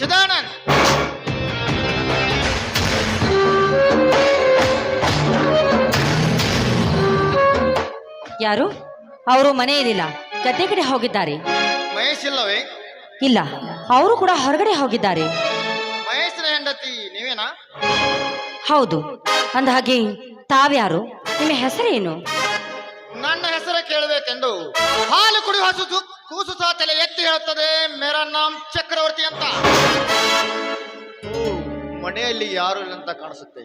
ಚಿದಾನಂದ್ ಯಾರು? ಅವರು ಮನೆಯಲ್ಲಿಲ್ಲ ಗದ್ದೆ ಕಡೆ ಹೋಗಿದ್ದಾರೆ. ಮಹೇಶ್ ಇಲ್ಲವೇ ಇಲ್ಲ. ಅವರು ಕೂಡ ಹೊರಗಡೆ ಹೋಗಿದ್ದಾರೆ. ಮಹೇಶನ ಹೆಂಡತಿ ನೀವೇನಾ? ಹೌದು. ಅಂದ ಹಾಗೆ ತಾವ್ಯಾರು? ನಿಮ್ಮ ಹೆಸರೇನು? ನನ್ನ ಹೆಸರು ಕೇಳಬೇಕೆಂದು ಹಾಲು ಕುಡಿಯುವ ಹಸು ಕೂಸು ಸಹ ತಲೆ ಎತ್ತಿ ಹೇಳುತ್ತದೆ ಮೇರ ನಾಮ್ ಚಕ್ರವರ್ತಿ ಅಂತ. ಮನೆಯಲ್ಲಿ ಯಾರು ಇಲ್ಲ ಅಂತ ಕಾಣಿಸುತ್ತೆ.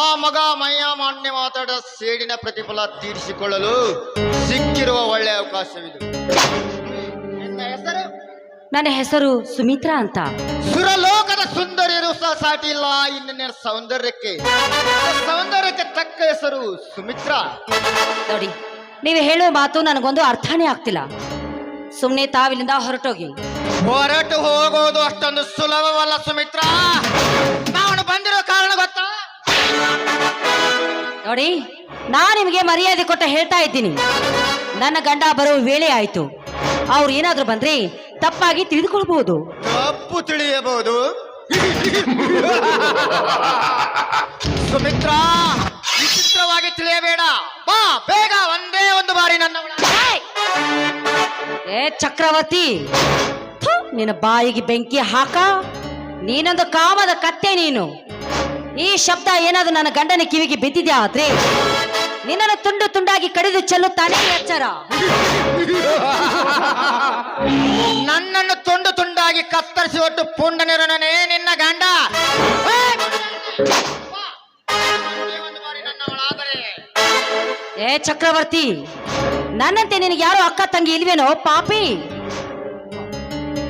ಆ ಮಗ ಮಯ್ಯ ಮಾನ್ಯ ಮಾತಾಡ ಸೇಡಿನ ಪ್ರತಿಫಲ ತೀರಿಸಿಕೊಳ್ಳಲು ಸಿಕ್ಕಿರುವ ಒಳ್ಳೆ ಅವಕಾಶವಿದು. ನಿನ್ನ ಹೆಸರು? ನನ್ನ ಹೆಸರು ಸುಮಿತ್ರಾ ಅಂತ. ಸುರಲೋಕದ ಸುಂದರಿಯರು ಸಹ ಸಾಟಿ ಇಲ್ಲ ಇನ್ನ ಸೌಂದರ್ಯಕ್ಕೆ. ಸೌಂದರ್ಯಕ್ಕೆ ತಕ್ಕ ಹೆಸರು ಸುಮಿತ್ರಾ. ನೋಡಿ ನೀವು ಹೇಳೋ ಮಾತು ನನಗೊಂದು ಅರ್ಥನೇ ಆಗ್ತಿಲ್ಲ. ಸುಮ್ಮನೆ ತಾವಿಲ್ಲಿಂದ ಹೊರಟೋಗಿ. ಹೊರಟು ಹೋಗೋದು ಅಷ್ಟೊಂದು ಸುಲಭವಲ್ಲ ಸುಮಿತ್ರ. ನಾನು ಬಂದಿರೋ ಕಾರಣ ಗೊತ್ತಾ? ನೋಡಿ ನಾ ನಿಮಗೆ ಮರ್ಯಾದೆ ಕೊಟ್ಟ ಹೇಳ್ತಾ ಇದ್ದೀನಿ. ನನ್ನ ಗಂಡ ಬರೋ ವೇಳೆ ಆಯ್ತು. ಅವ್ರು ಏನಾದ್ರು ಬಂದ್ರೆ ತಪ್ಪಾಗಿ ತಿಳಿದುಕೊಳ್ಬಹುದು. ತಪ್ಪು ತಿಳಿಯಬಹುದು. ಸುಮಿತ್ರ ವಿಚಿತ್ರವಾಗಿ ತಿಳಿಯಬೇಡ. ಬಾ ಬೇಗ ಒಂದೇ ಒಂದು ಬಾರಿ ನನ್ನ ಏ ಚಕ್ರವರ್ತಿ ನಿನ್ನ ಬಾಯಿಗೆ ಬೆಂಕಿ ಹಾಕ ನೀನೊಂದು ಕಾಮದ ಕತ್ತೆ ನೀನು. ಈ ಶಬ್ದ ಏನಾದ್ರು ನನ್ನ ಗಂಡನ ಕಿವಿಗೆ ಬಿದ್ದಿದ್ಯಾ ಆದ್ರೆ ನಿನ್ನನ್ನು ತುಂಡು ತುಂಡಾಗಿ ಕಡಿದು ಚೆಲ್ಲುತ್ತಾನೆ ಎಚ್ಚರ ನನ್ನನ್ನು ತುಂಡು ತುಂಡಾಗಿ ಕತ್ತರಿಸಿ ಒಟ್ಟು ಪುಂಡನಿರನೇ ನಿನ್ನ ಗಂಡ. ಏ ಚಕ್ರವರ್ತಿ ನನ್ನಂತೆ ನಿನಗೆ ಯಾರು ಅಕ್ಕ ತಂಗಿ ಇಲ್ವೇನೋ ಪಾಪಿ?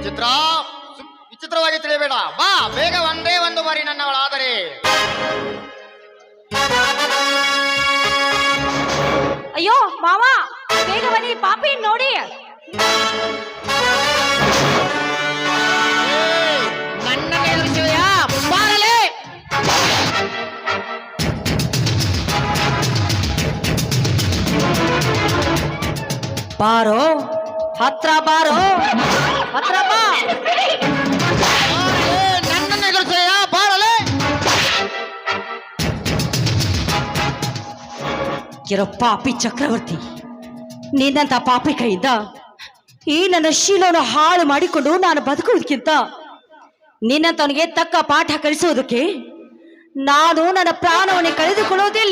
ಚಿತ್ರ ವಿಚಿತ್ರವಾಗಿ ತಿಳಿಯಬೇಡ. ಬಾ ಬೇಗ ಒಂದೇ ಒಂದು ಬಾರಿ ನನ್ನವಳಾದರೆ. ಅಯ್ಯೋ ಮಾವ ಬೇಗ ಬನ್ನಿ ಪಾಪಿ ನೋಡಿ. ಬಾರೋ? ಹತ್ರ ಬಾರೋ? ಹತ್ರ ಬಾ. ಎದುರಿಸುವೆಯಾ ಬಾರಲೇ. ಇರೋ ಪಾಪಿ ಚಕ್ರವರ್ತಿ, ನಿನ್ನಂತ ಪಾಪಿ ಕೈಯಿಂದ ಈ ನನ್ನ ಶೀಲವನ್ನು ಹಾಳು ಮಾಡಿಕೊಂಡು ನಾನು ಬದುಕುವುದಕ್ಕಿಂತ ನಿನ್ನಂತವನಿಗೆ ತಕ್ಕ ಪಾಠ ಕಲಿಸುವುದಕ್ಕೆ ನಾನು ನನ್ನ ಪ್ರಾಣವನ್ನೇ ಕಳೆದುಕೊಳ್ಳೋದೇ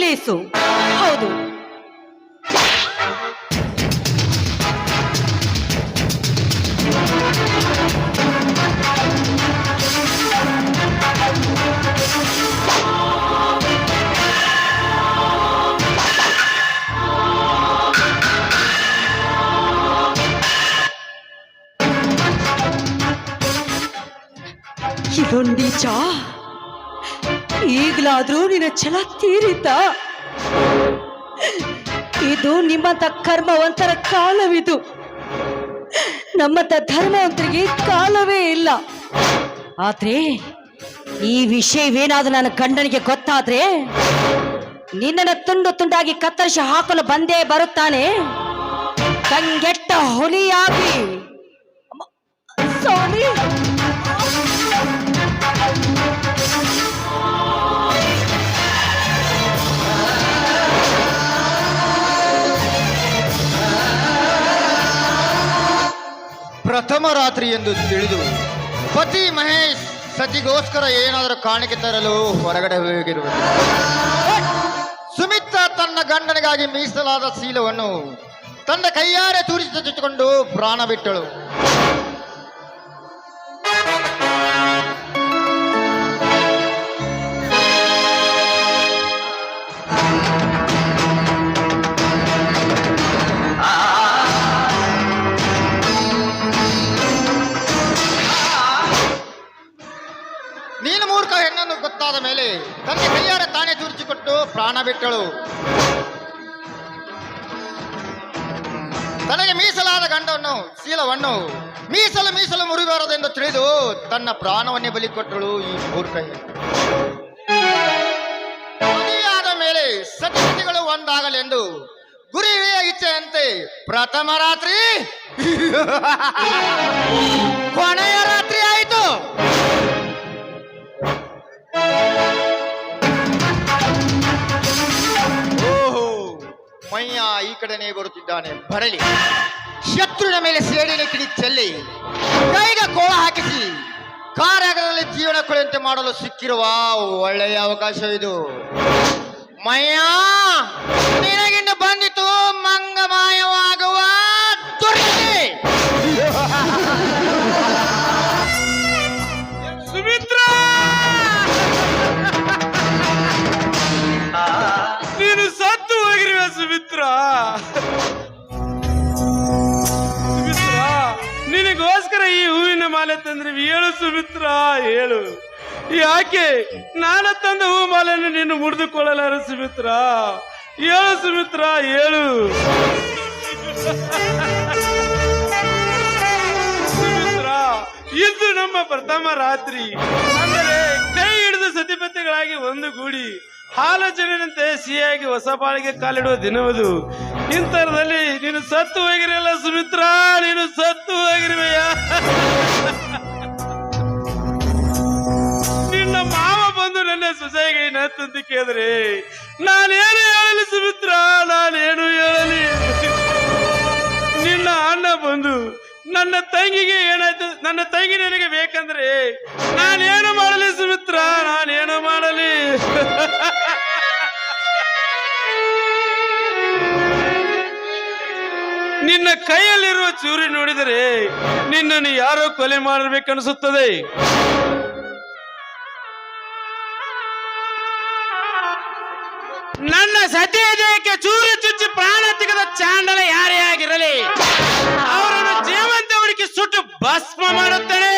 ಇದೊಂದೀಚ ಈಗಲಾದ್ರೂ ನಿನ್ನ ಛಲ ತೀರಿತ? ಇದು ನಿಮ್ಮಂತ ಕರ್ಮವಂತರ ಕಾಲವಿದು. ನಮ್ಮಂತ ಧರ್ಮವಂತರಿಗೆ ಕಾಲವೇ ಇಲ್ಲ. ಆದ್ರೆ ಈ ವಿಷಯವೇನಾದ್ರೂ ನನ್ನ ಗಂಡನಿಗೆ ಗೊತ್ತಾದ್ರೆ ನಿನ್ನನ್ನು ತುಂಡು ತುಂಡಾಗಿ ಕತ್ತರಿಸಿ ಹಾಕಲು ಬಂದೇ ಬರುತ್ತಾನೆ. ಕಂಗೆಟ್ಟ ಹುಲಿಯಾಗಿ. ಅಮ್ಮ, ಪ್ರಥಮ ರಾತ್ರಿ ಎಂದು ತಿಳಿದು ಪತಿ ಮಹೇಶ್ ಸತಿಗೋಸ್ಕರ ಏನಾದರೂ ಕಾಣಿಕೆ ತರಲು ಹೊರಗಡೆ ಹೋಗಿರುವ ಸುಮಿತ್ರ ತನ್ನ ಗಂಡನಿಗಾಗಿ ಮೀಸಲಾದ ಶೀಲವನ್ನು ತನ್ನ ಕೈಯಾರೆ ತೂರಿಸಿ ಚುಚ್ಚಿಕೊಂಡು ಪ್ರಾಣ ಬಿಟ್ಟಳು. ಪ್ರಾಣ ಬಿಟ್ಟಳು ತನಗೆ ಮೀಸಲಾದ ಗಂಡವನ್ನು ಶೀಲವನ್ನು ಮೀಸಲು ಮೀಸಲು ಮುರಿಬಾರದೆಂದು ತಿಳಿದು ತನ್ನ ಪ್ರಾಣವನ್ನೇ ಬಲಿ ಕೊಟ್ಟಳು ಈ ಮೂರ್ಖ ಹೆಣ್ಣು ಮದುವೆಯಾದ ಮೇಲೆ ಸತಿಗಳು ಒಂದಾಗಲೆಂದು ಗುರಿ ಹಿರಿಯ ಇಚ್ಛೆಯಂತೆ ಪ್ರಥಮ ರಾತ್ರಿ ಕೊನೆಯ ಬೇಗನೆ ಬರುತ್ತಿದ್ದಾನೆ. ಬರಲಿ. ಶತ್ರುವಿನ ಮೇಲೆ ಸೇಡಿನ ಕಿಡಿ ಚೆಲ್ಲಿ, ಕೈಗ ಕೋಳ ಹಾಕಿಸಿ ಕಾರ್ಯಾಗಾರದಲ್ಲಿ ಜೀವನ ಕೊಳೆಯಂತೆ ಮಾಡಲು ಸಿಕ್ಕಿರುವ ಒಳ್ಳೆಯ ಅವಕಾಶವಿದು. ಮಯ್ಯ ನಿನಗಿಂದ ಸುಮಿತ್ರ, ನಿನಗೋಸ್ಕರ ಈ ಹೂವಿನ ಮಾಲೆ ತಂದ್ರೆ ಹೇಳು ಸುಮಿತ್ರ, ಹೇಳು. ಯಾಕೆ? ನಾನು ತಂದ ಹೂ ಮಾಲೆಯನ್ನು ನೀನು ಮುರಿದುಕೊಳ್ಳಲಾರ ಸುಮಿತ್ರ. ಹೇಳು ಸುಮಿತ್ರ ಹೇಳು. ಸುಮಿತ್ರ, ಇದು ನಮ್ಮ ಪ್ರಥಮ ರಾತ್ರಿ. ಅಂದರೆ ಕೈ ಹಿಡಿದು ಸತಿಪತಿಗಳಾಗಿ ಒಂದು ಗೂಡಿ. ಆಲೋಚನೆಯಂತೆ ಸಿಹಿಯಾಗಿ ಹೊಸ ಬಾಳಿಗೆ ಕಾಲಿಡುವ ದಿನವದು. ಇಂಥರದಲ್ಲಿ ನೀನು ಸತ್ತು ಹೋಗಿರಲ್ಲ ಸುಮಿತ್ರ, ನೀನು ಸತ್ತು ಹೋಗಿರುವೆಯ? ನಿನ್ನ ಮಾವ ಬಂದು ನನ್ನ ಸೊಸೆಗೆ ನತ್ತಂತ ಕೇಳಿದ್ರೆ, ನಾನೇನು ಹೇಳಲಿ ಸುಮಿತ್ರ, ನಾನೇನು ಹೇಳಲಿ? ನಿನ್ನ ಅಣ್ಣ ಬಂದು ನನ್ನ ತಂಗಿಗೆ ಏನಾಯ್ತು? ನನ್ನ ತಂಗಿ ನನಗೆ ಬೇಕಂದ್ರೆ ನಾನೇನು ಮಾಡಲಿ ಸುಮಿತ್ರ? ನಾನೇನು ಮಾಡಲಿ? ನಿನ್ನ ಕೈಯಲ್ಲಿರುವ ಚೂರಿ ನೋಡಿದರೆ ನಿನ್ನನ್ನು ಯಾರೋ ಕೊಲೆ ಮಾಡಬೇಕನ್ನಿಸುತ್ತದೆ ನನ್ನ ಸತಿಯ ದೇಹಕ್ಕೆ ಚೂರು ಚುಚ್ಚಿ ಪ್ರಾಣ ತೆಗೆದ ಚಾಂಡಲ ಯಾರೇ ಆಗಿರಲಿ ಭಸ್ಮ ಮಾಡುತ್ತೇನೆ.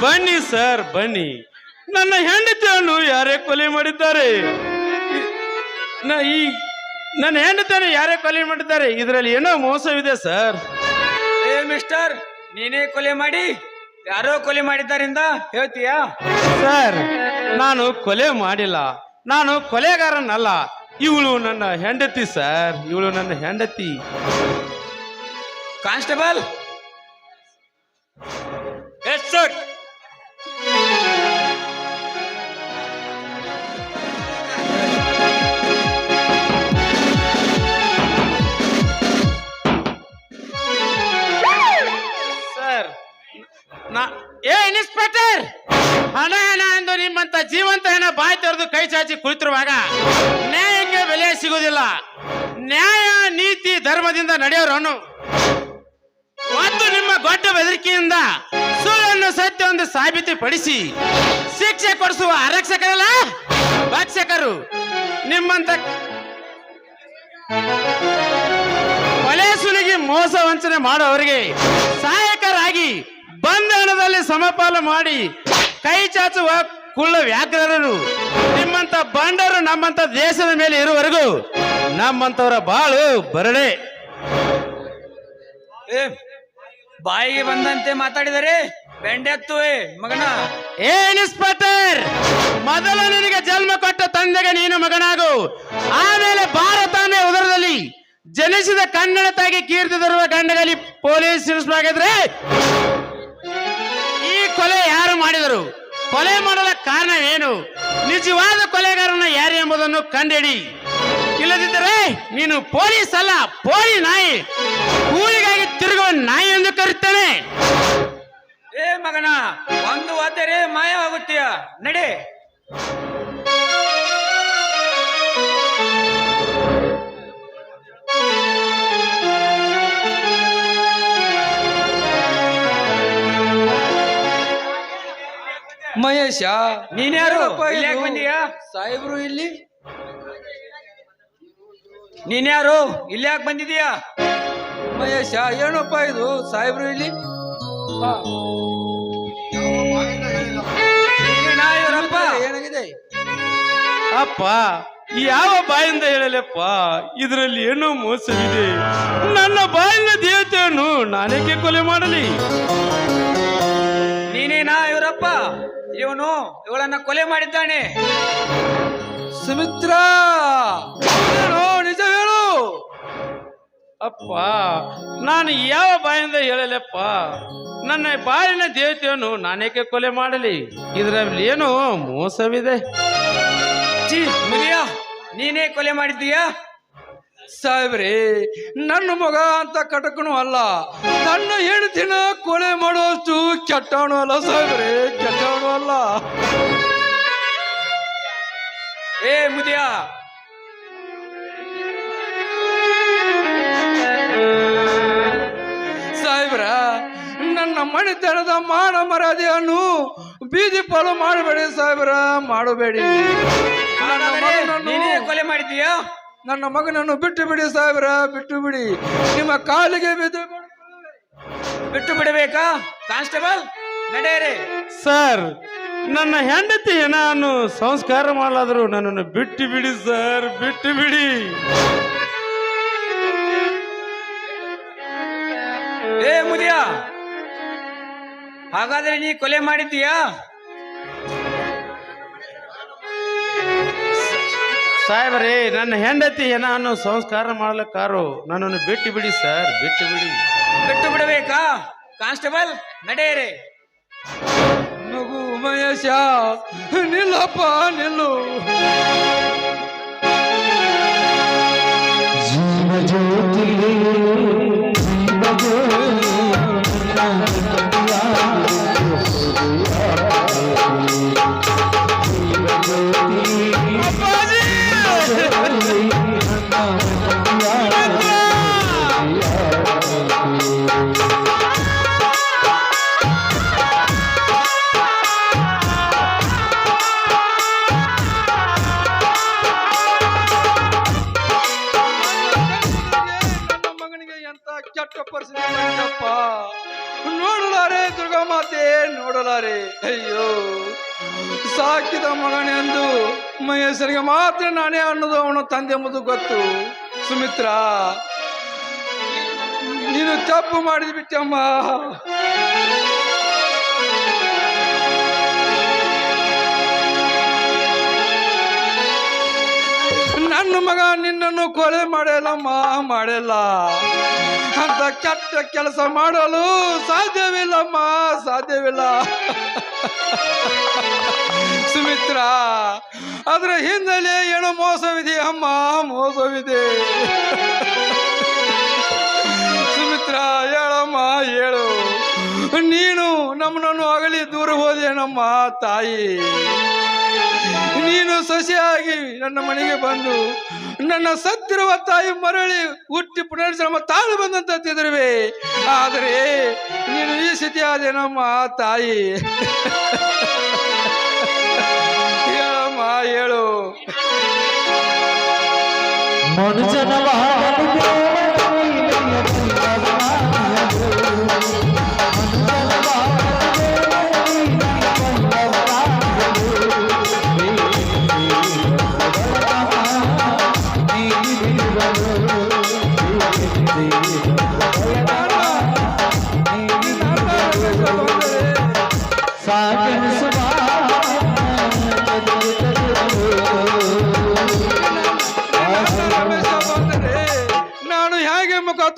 ಬನ್ನಿ ಸರ್ ಬನ್ನಿ. ನನ್ನ ಹೆಂಡತಿಯನ್ನು ಯಾರೇ ಕೊಲೆ ಮಾಡಿದ್ದಾರೆ? ಈ ನನ್ನ ಹೆಂಡತಿಯನ್ನು ಯಾರೇ ಕೊಲೆ ಮಾಡಿದ್ದಾರೆ? ಇದರಲ್ಲಿ ಏನೋ ಮೋಸವಿದೆ ಸರ್. ಏ ಮಿಸ್ಟರ್ ನೀನೇ ಕೊಲೆ ಮಾಡಿ? ಯಾರೋ ಕೊಲೆ ಮಾಡಿದ್ದಾರಿಂದ ಹೇಳ್ತೀಯಾ? ಸರ್ ನಾನು ಕೊಲೆ ಮಾಡಿಲ್ಲ. ನಾನು ಕೊಲೆಗಾರನಲ್ಲ. ಇವಳು ನನ್ನ ಹೆಂಡತಿ ಸರ್. ಇವಳು ನನ್ನ ಹೆಂಡತಿ. ಕಾನ್ಸ್ಟೇಬಲ್! ಎಸ್ ಸರ್ ಹಣ ಎಂದು ನಿಮ್ಮಂತ ಜೀವಂತ ಹಣ ಬಾಯಿ ತೆರೆದು ಕೈ ಚಾಚಿ ಕುಳಿತಿರುವಾಗ ನ್ಯಾಯಕ್ಕೆ ಬೆಲೆ ಸಿಗುವುದಿಲ್ಲ. ನ್ಯಾಯ, ನೀತಿ, ಧರ್ಮದಿಂದ ನಡೆಯೋರನ್ನು ಮತ್ತು ನಿಮ್ಮ ಗೊಡ್ಡ ಬೆದರಿಕೆಯಿಂದ ಸುಳ್ಳನ್ನು ಸತ್ಯವನ್ನು ಸಾಬೀತುಪಡಿಸಿ ಶಿಕ್ಷೆ ಕೊಡಿಸುವ ಆರಕ್ಷಕರಲ್ಲ? ಭಕ್ಷಕರು, ನಿಮ್ಮಂತ ಕೊಲೆ ಸುಲಿಗೆ ಮೋಸ ವಂಚನೆ ಮಾಡುವವರಿಗೆ ಸಹಾಯಕರಾಗಿ ಬಂದ ಸಮಪಾಲ ಮಾಡಿ ಕೈ ಚಾಚುವ ಕುಳ್ಳ ವ್ಯಾಕರಣರು ನಿಮ್ಮಂತ ಬಂಡರು ನಮ್ಮಂತ ದೇಶದ ಮೇಲೆ ಇರುವವರೆಗೂ ನಮ್ಮಂತವರ ಬಾಳು ಬರಡೆ. ಬಾಯಿಗೆ ಬಂದಂತೆ ಮಾತಾಡಿದರೆ ಬೆಂಡೆತ್ತು ಮಗನ. ಏ ಇನ್ಸ್ಪೆಕ್ಟರ್ ಮೊದಲು ನಿನಗೆ ಜನ್ಮ ಕೊಟ್ಟ ತಂದೆಗೆ ನೀನು ಮಗನಾಗು. ಆಮೇಲೆ ಭಾರತಾನೇ ಉದರದಲ್ಲಿ ಜನಿಸಿದ ಕನ್ನಡ ತಾಗಿ ಕೀರ್ತಿ ತರುವ ಗಂಡಗಲಿ ಪೊಲೀಸ್ ಯಾರು ಮಾಡಿದರು. ಕೊಲೆ ಮಾಡಲು ಏನು? ನಿಜವಾದ ಕೊಲೆಗಾರನ ಯಾರು ಎಂಬುದನ್ನು ಕಂಡಿಡಿ. ಇಲ್ಲದಿದ್ದರೆ ನೀನು ಪೊಲೀಸ್ ಅಲ್ಲ, ಪೋಲಿ ನಾಯಿ. ಕೂಲಿಗಾಗಿ ತಿರುಗುವ ನಾಯಿ ಎಂದು ಕರೆಯುತ್ತೇನೆ. ಏ ಮಗನ, ಒಂದು ಆದರೆ ಮಾಯವಾಗುತ್ತೀಯ? ನಡೆ. ಮಹೇಶ ನೀನ್ಯಾರು ಬಂದಿಯಾ ಇದು? ಇಲ್ಲಿ ಯಾಕ್ ಬಂದೀಯಾ? ಸಾಹೇಬ್ರು ಇಲ್ಲಿ? ನೀನ್ಯಾರು ಇಲ್ಲಿ ಯಾಕೆ ಬಂದಿದೀಯಾ? ಮಹೇಶ ಏನಪ್ಪ ಇದು? ಸಾಹೇಬ್ರು ಇಲ್ಲಿ? ಇವ್ರಪ್ಪ. ಏನಾಗಿದೆ? ಅಪ್ಪ ಯಾವ ಬಾಯಿಂದ ಹೇಳಲಪ್ಪ? ಇದರಲ್ಲಿ ಏನೋ ಮೋಸವಿದೆ? ನನ್ನ ಬಾಯಿನ ದೇವತೆಯನ್ನು ನಾನೇಕೆ ಕೊಲೆ ಮಾಡಲಿ? ನೀನೇನಾ ಇವರಪ್ಪ? ಇವನು ಇವಳನ್ನ ಕೊಲೆ ಮಾಡಿದ್ದಾನೆ. ಸುಮಿತ್ರ! ನಿಜ ಹೇಳು. ಅಪ್ಪ ನಾನು ಯಾವ ಬಾಯಿಂದ ಹೇಳಲಪ್ಪ? ನನ್ನ ಬಾಯಿನ ದೇವತೆಯನ್ನು ನಾನೇಕೆ ಕೊಲೆ ಮಾಡಲಿ? ಇದರಲ್ಲಿ ಏನು ಮೋಸವಿದೆ? ಛೀ ಮುದಿಯ ನೀನೇ ಕೊಲೆ ಮಾಡಿದ್ದೀಯಾ? ಸಾಹೇಬ್ರಿ ನನ್ನ ಮಗ ಅಂತ ಕಟಕನು ಅಲ್ಲ. ನನ್ನ ಹೆಂಡತಿನ ಕೊಲೆ ಮಾಡುವಷ್ಟು ಕೆಟ್ಟವನು ಅಲ್ಲ ಸಾಹೇಬ್ರಿ ಕೆಟ್ಟವನು ಅಲ್ಲ. ಏ ಮುದಿಯ. ಸಾಹೇಬ್ರ ನನ್ನ ಮಣಿತನದ ಮಾನ ಮರ್ಯಾದೆಯನ್ನು ಬೀದಿ ಪಾಲು ಮಾಡಬೇಡಿ ಸಾಹೇಬ್ರ ಮಾಡಬೇಡಿ. ಕೊಲೆ ಮಾಡಿದ್ದೀಯಾ? ನನ್ನ ಮಗನನ್ನು ಬಿಟ್ಟು ಬಿಡಿ ಸಾವಿರ ಬಿಟ್ಟು ಬಿಡಿ. ನಿಮ್ಮ ಕಾಲಿಗೆ ಬಿದ್ದು ಬಿಟ್ಟು ಬಿಡಬೇಕಾ? ಕಾನ್ಸ್ಟೇಬಲ್ ನಡೆಯರೆ. ಸರ್ ನನ್ನ ಹೆಂಡತಿ ನಾನು ಸಂಸ್ಕಾರ ಮಾಡಲಾದ್ರು ನನ್ನನ್ನು ಬಿಟ್ಟು ಬಿಡಿ ಸರ್ ಬಿಟ್ಟು ಬಿಡಿ. ಏ ಮುದಿಯ ಹಾಗಾದ್ರೆ ನೀ ಕೊಲೆ ಮಾಡಿದ್ದೀಯಾ? ಸಾಹೇಬ್ರೇ ನನ್ನ ಹೆಂಡತಿ ಹೆಣವನ್ನು ಸಂಸ್ಕಾರ ಮಾಡ್ಲಕ್ಕಾರು? ನನ್ನನ್ನು ಬಿಟ್ಟು ಬಿಡಿ ಸರ್ ಬಿಟ್ಟು ಬಿಡಿ. ಬಿಟ್ಟು ಬಿಡಬೇಕಾ? ಕಾನ್ಸ್ಟೇಬಲ್ ನಡೆಯರೆ. ನಗು ಮಹೇಶ ನಿಲ್ಲಪ್ಪ ನಿಲ್ಲು. ನನ್ನ ನೋಡಲಾರೆ ದುರ್ಗಾಮಾತೆ ನೋಡಲಾರೆ. ಅಯ್ಯೋ, ಸಾಕಿದ ಮಗನೆಂದು ಮಹೇಶ್ವರಿಗೆ ಮಾತ್ರ ನಾನೇ ಅನ್ನೋದು ಅವನ ತಂದೆ ಎಂಬುದು ಗೊತ್ತು. ಸುಮಿತ್ರ, ನೀನು ತಪ್ಪು ಮಾಡಿದ್ ಮಗ, ನಿನ್ನನ್ನು ಕೊಲೆ ಮಾಡಲಮ್ಮ ಮಾಡಲ್ಲ ಅಂತ ಕೆಟ್ಟ ಕೆಲಸ ಮಾಡಲು ಸಾಧ್ಯವಿಲ್ಲಮ್ಮ, ಸಾಧ್ಯವಿಲ್ಲ. ಸುಮಿತ್ರ, ಅದರ ಹಿನ್ನೆಲೆ ಏನು ಮೋಸವಿದೆ ಅಮ್ಮ, ಮೋಸವಿದೆ. ಸುಮಿತ್ರ, ಹೇಳಮ್ಮ, ಹೇಳು. ನೀನು ನಮ್ಮನನ್ನು ಅಗಲಿ ದೂರ ಹೋದೇನಮ್ಮ ತಾಯಿ. ನೀನು ಸೊಸೆಯಾಗಿ ನನ್ನ ಮನೆಗೆ ಬಂದು ನನ್ನ ಸತ್ತಿರುವ ತಾಯಿ ಮರಳಿ ಹುಟ್ಟಿ ಪುನರ್ಜನ್ಮ ತಾಳು ಬಂದಂತ ತಿದ್ರುವೆ. ಆದರೆ ನೀನು ಈ ಸ್ಥಿತಿ ಆದೇನಮ್ಮ ತಾಯಿ. ಹೇಳಮ್ಮ, ಹೇಳು.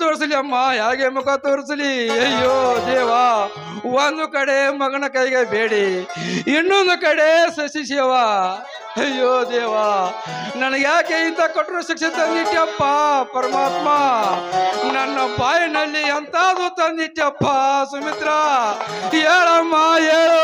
ತೋರಿಸಲಿ ಅಮ್ಮ? ಹೇಗೆ ಮುಖ ತೋರಿಸಲಿ? ಅಯ್ಯೋ ದೇವ, ಒಂದು ಕಡೆ ಮಗನ ಕೈಗೆ ಬೇಡಿ, ಇನ್ನೊಂದು ಕಡೆ ಸಸಿ ಸೇವ ಅಯ್ಯೋ ದೇವ, ನನಗೆ ಯಾಕೆ ಇಂಥ ಕೊಟ್ಟರು ಶಿಕ್ಷೆ ತಂದಿಟ್ಟಪ್ಪ ಪರಮಾತ್ಮ? ನನ್ನ ಬಾಯಿನಲ್ಲಿ ಎಂತಾದ್ರು ತಂದಿಟ್ಟಪ್ಪ ಸುಮಿತ್ರ? ಹೇಳಮ್ಮ, ಹೇಳು.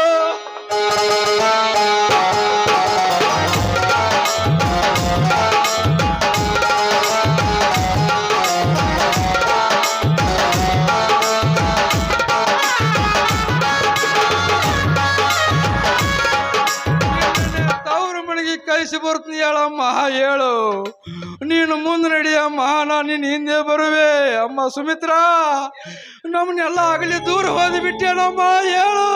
ಬರ್ತೀನಿ ಹೇಳಮ್ಮ ಹೇಳು. ನೀನು ಮುಂದೆ ನಡಿಯಮ್ಮ ನಾನು ನಿನ್ನ ಹಿಂದೆ ಬರುವೆ. ಅಮ್ಮ ಸುಮಿತ್ರ, ನಮ್ಮನ್ನೆಲ್ಲ ಆಗಲಿ ದೂರ ಹೋದಿ ಬಿಟ್ಟೇಳಮ್ಮ ಹೇಳು.